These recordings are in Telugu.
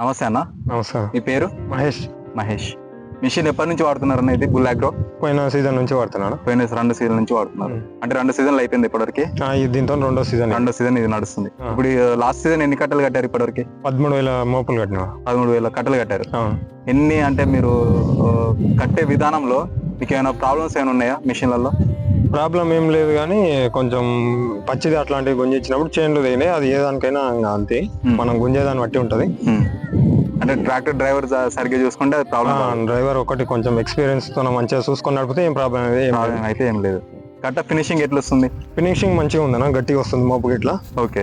నమస్తే అన్న. నమస్కారం మీ పేరు? మహేష్. మహేష్. మిషన్ ఎప్పటి నుంచి వాడుతున్నారు అన్న ఇది? బుల్ అగ్రో పోయిన సీజన్ నుంచి వాడుతున్నాను. పోయిన రెండు సీజన్ నుంచి వాడుతున్నారు. అంటే రెండు సీజన్లు అయిపోయింది ఇప్పటివరకు? దీంతో రెండో సీజన్. రెండో సీజన్ ఇది నడుస్తుంది. ఇప్పుడు లాస్ట్ సీజన్ ఎన్ని కట్టలు కట్టారు ఇప్పటివరకు? పదమూడు వేల మోపులు కట్టిన. పదమూడు వేల కట్టలు కట్టారు. ఎన్ని అంటే మీరు కట్టే విధానంలో మీకు ఏమైనా ప్రాబ్లమ్స్ ఏమైనా ఉన్నాయా మిషన్లలో? ప్రాబ్లం ఏం లేదు కానీ కొంచెం పచ్చిది అట్లాంటివి గుంజిచ్చినప్పుడు చైన్లు దిగినాయి అది ఏ దానికైనా అంతే. మనం గుంజేదాన్ని బట్టి ఉంటది. అంటే ట్రాక్టర్ డ్రైవర్ సరిగ్గా చూసుకుంటే అది ప్రాబ్లం డ్రైవర్ ఒకటి కొంచెం ఎక్స్పీరియన్స్తో మంచిగా చూసుకొని నడిపితే ఏం ప్రాబ్లం ఏం అయితే ఏం లేదు. కట్ట ఫినిషింగ్ ఎట్లా వస్తుంది ఫినిషింగ్ మంచిగా ఉందన్న గట్టిగా వస్తుంది మోపు గిట్లా ఓకే.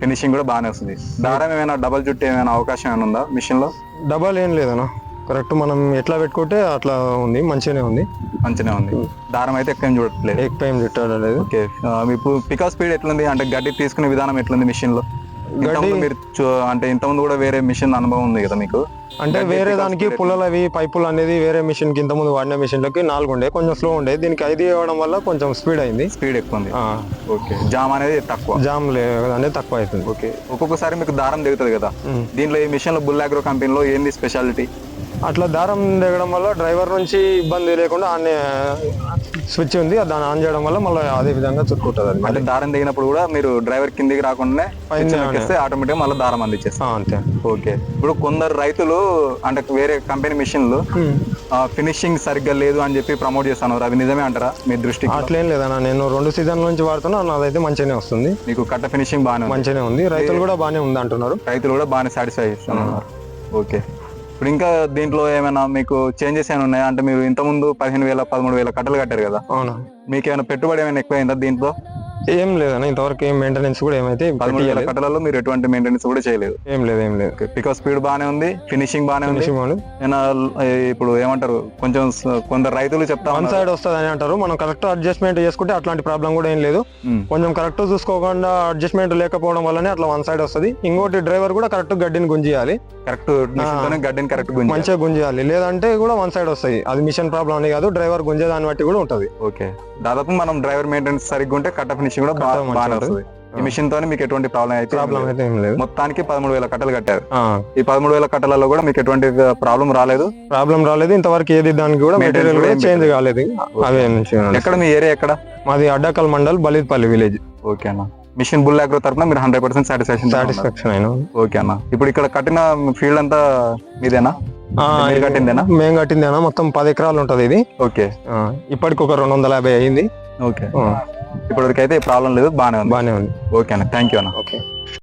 ఫినిషింగ్ కూడా బాగానే వస్తుంది. దారం ఏమైనా డబల్ చుట్టూ ఏమైనా అవకాశం ఏమైనా ఉందా మిషన్లో డబల్ ఏం లేదన్న. కరెక్ట్ మనం ఎట్లా పెట్టుకుంటే అట్లా ఉంది మంచిగానే ఉంది. మంచిగా ఉంది. దారం అయితే ఎక్కువ ఏం చూడట్లేదు. ఎక్ టైం లేదు ఓకే మీకు పికప్ స్పీడ్ ఎట్లుంది? అంటే గడ్డి తీసుకునే విధానం ఎట్లుంది మిషన్ ఇంతకుముందు మీరు అంటే ఇంతకుముందు కూడా వేరే మిషన్ అనుభవం ఉంది కదా మీకు? అంటే గడ్డి వేరే దానికి పుల్లలు అవి పైపులు అనేది వేరే మిషన్కి ఇంత ముందు వాడిన మిషన్ లకి నాలుగు ఉండే కొంచెం స్లో ఉండే. దీనికి ఐదు ఇవ్వడం వల్ల కొంచెం స్పీడ్ అయింది. స్పీడ్ ఎక్కువ ఉంది. ఓకే. జామ్ అనేది తక్కువ. జామ్ లేదంటే తక్కువ అవుతుంది. ఓకే. ఒక్కొక్కసారి మీకు దారం దిగుతుంది కదా. దీంట్లో ఈ మిషన్లో బుల్ అగ్రో కంపెనీలో ఏంది స్పెషాలిటీ? అట్లా దారం దిగడం వల్ల డ్రైవర్ నుంచి ఇబ్బంది లేకుండా అన్ని స్విచ్ ఉంది దాన్ని ఆన్ చేయడం వల్ల మళ్ళీ అదే విధంగా చుట్టుకుంటుంది అంటే దారం దిగినప్పుడు కూడా మీరు డ్రైవర్ కిందికి రాకుండానే పైన ఎక్కిస్తే ఆటోమేటిక్ మళ్ళీ దారం అందించేస్తారు. ఆ, అంతే. ఓకే. ఇప్పుడు కొందరు రైతులు అంటే వేరే కంపెనీ మిషన్లు. ఫినిషింగ్ సరిగ్గా లేదు అని చెప్పి ప్రమోట్ చేస్తాను అవి నిజమే అంటారా మీ దృష్టికి? అట్లేం లేదన్న నేను రెండు సీజన్ల నుంచి వాడుతున్నా నాదైతే మంచిగానే వస్తుంది. మీకు కట్ట ఫినిషింగ్ బాగానే మంచిగానే ఉంది. రైతులు కూడా బాగానే ఉంది అంటున్నారు రైతులు కూడా బాగానే సాటిస్ఫై చేస్తున్నారు. ఓకే. ఇప్పుడు ఇంకా దీంట్లో ఏమైనా మీకు చేంజెస్ ఏమైనా ఉన్నాయా? అంటే మీరు ఇంతకుముందు పదిహేను వేల పదమూడు వేల కట్టలు కట్టారు కదా. అవునా. మీకు ఏమైనా పెట్టుబడి ఏమైనా ఎక్కువైందా దీంట్లో? ఏం లేదన్న ఇంతవరకు ఏం మెయింటెనెన్స్ కూడా ఏమైతే పదమూడు వేల. కట్టలలో మీరు ఎటువంటి మెయింటెనెన్స్ కూడా చేయలేదు. ఏం లేదు ఏం లేదు. పికప్ స్పీడ్ బాగానే ఉంది ఫినిషింగ్ బాగానే ఉంది. ఏమైనా ఇప్పుడు ఏమంటారు కొంచెం కొందరు రైతులు చెప్తా వన్ సైడ్ వస్తుంది అని అంటారు మనం కరెక్ట్ అడ్జస్ట్మెంట్ చేసుకుంటే అట్లాంటి ప్రాబ్లం కూడా ఏం లేదు. ఉమ్, కొంచెం కరెక్ట్ చూసుకోకుండా అడ్జస్ట్మెంట్ లేకపోవడం వల్లనే అట్లా వన్ సైడ్ వస్తుంది. ఇంకోటి డ్రైవర్ కూడా కరెక్ట్ గడ్డిని గుంజియాలి. కరెక్ట్ గడ్డిని కరెక్ట్ మంచిగా గుంజియాలి. లేదంటే కూడా వన్ సైడ్ వస్తాయి అది మిషన్ ప్రాబ్లం అని కాదు డ్రైవర్ గుంజే దాన్ని బట్టి కూడా ఉంటది. ఓకే దాదాపు మనం డ్రైవర్ మెయింటెనెన్స్ సరిగ్గా ఉంటే కట్ట ఫినిషింగ్ కూడా బా- కట్ట మంచిగా బాగానే ఉంటుంది. వస్తుంది. ఈ మిషన్ తోనే మీకు ఎటువంటి ప్రాబ్లం అయితే ఏం ప్రాబ్లం లేదు. అయితే ఏం లేదు. మొత్తానికి పదమూడు వేల కట్టలు కట్టారు. ఈ పదమూడు వేల కట్టలలో కూడా మీకు ఎటువంటి ప్రాబ్లం రాలేదు. ప్రాబ్లం రాలేదు. ఇంతవరకు ఏది దానికి కూడా మెటీరియల్ కూడా చేంజ్ కాలేదు. అవే ఎక్కడ మీ ఏరియా ఎక్కడ? మాది అడ్డకల్ మండల్ బలిత్పల్లి విలేజ్ ఓకే అన్న. మిషన్ బుల్ అగ్రో తరఫున మీరు హండ్రెడ్ పర్సెంట్ సాటిస్ఫాక్షన్ సాటిస్ఫాక్షన్ అయినా ఓకే అన్న. ఇప్పుడు ఇక్కడ కట్టిన ఫీల్డ్ అంతా మీదేనా? కట్టిందేనా? మేము కట్టింది అన్న మొత్తం పది ఎకరాలు ఉంటది ఇది. ఓకే ఇప్పటికి ఒక రెండు వందల యాభై అయింది. ఓకే ఇప్పటివరకు అయితే ప్రాబ్లం లేదు బాగానే ఉంది. బానే ఉంది. ఓకే అన్న థ్యాంక్ యూ అన్న. ఓకే.